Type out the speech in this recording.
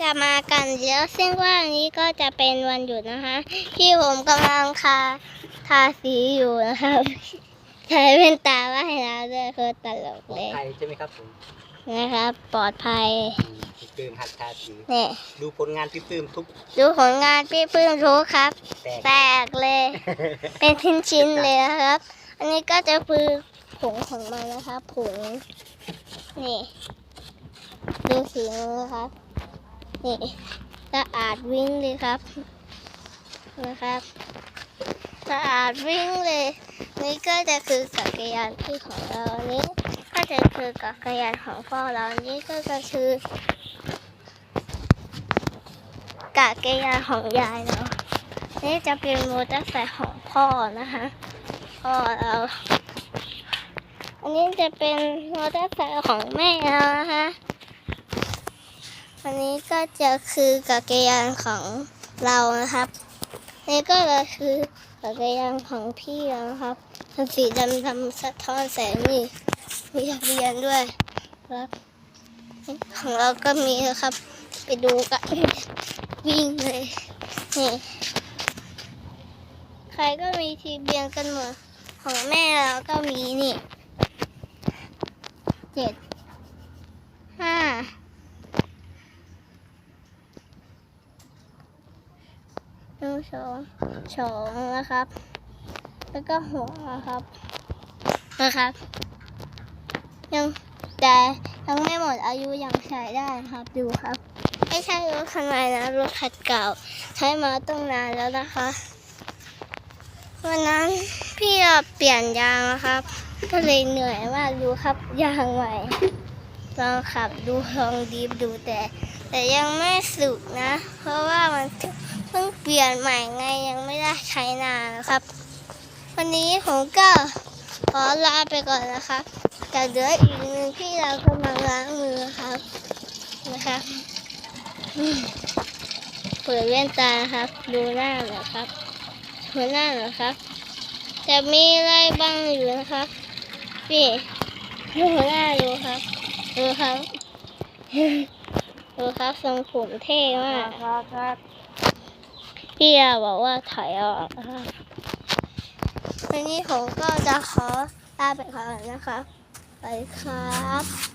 จะมากันแล้วซึ่งว่านี้ก็จะเป็นวันหยุดนะคะ ที่ผมกำลังทาทาสีอยู่นะครับ ใช้เป็นตาว่ายน้ำด้วยคือตลกปลอเลดยภัยใช่ไหมครับผมนะครับ ปลอดภัยอืมพี่ปื้มหัดทาสีเนี่ยดูผลงานพี่ปื้มทุก ดูผลงานพี่ปื้มทุกครับแตกแตกเลย เป็นชิ้นๆเลยนะครับ อันนี้ก็จะคือผงของมันนะครับผงนี่ ดูสีมือครับ นี่สะอาดวิ่งเลยครับนะครับสะอาดวิ่งเลย นี่ก็จะคือจักรยานที่ของเราอันนี้ก็จะคือจักรยานของพ่อเราอันนี้ก็จะคือจักรยานของยายเรานี่จะเป็นมอเตอร์ไซค์ของพ่อนะคะพ่อเราอันนี้จะเป็นมอเตอร์ไซค์ของแม่เรานะคะ อันนี้ก็จะคือจักรยานของเรานะครับ นี่ก็จะคือจักรยานของพี่นะครับมันสีดำดำสะท้อนแสงนี่มีทะเบียนด้วยครับของเราก็มีนะครับ ไปดูกันวิ่งเลยนี่ใครก็มีทีเบียนกันหมดของแม่เราก็มีนี่เจ็ดห้า หนึ่งสองสองนะครับ แล้วก็หัวนะครับนะครับยังแต่ยังไม่หมดอายุยังใช้ได้ครับดูครับ ไม่ใช่รถคันใหม่นะรถคันเก่า ใช้มาตั้งนานแล้วนะคะวันนั้นพี่เปลี่ยนยางนะครับ ก็เลยเหนื่อยมากดูครับยางใหม่ลองขับดูลองดีฟดูแต่ แต่ยังไม่สุกนะ เพราะว่ามัน เพิ่งเปลี่ยนใหม่ไงยังไม่ได้ใช้นานนะครับ วันนี้ผมก็ขอลาไปก่อนนะครับแต่เหลืออีกหนึ่งที่เรากำลังล้างมือครับนะครับเปิดแว่นตาครับ ดูหน้าเหน่อครับหัวหน้าเหรอครับ จะมีอะไรบ้างอยู่นะครับพี่ดูหัวหน้าดูครับดูครับดูครับทรงผมเท่มากครับ พี่อาบอกว่าถอยออกวันนี้ผมก็จะขอลาไปก่อนนะครับ ไปครับ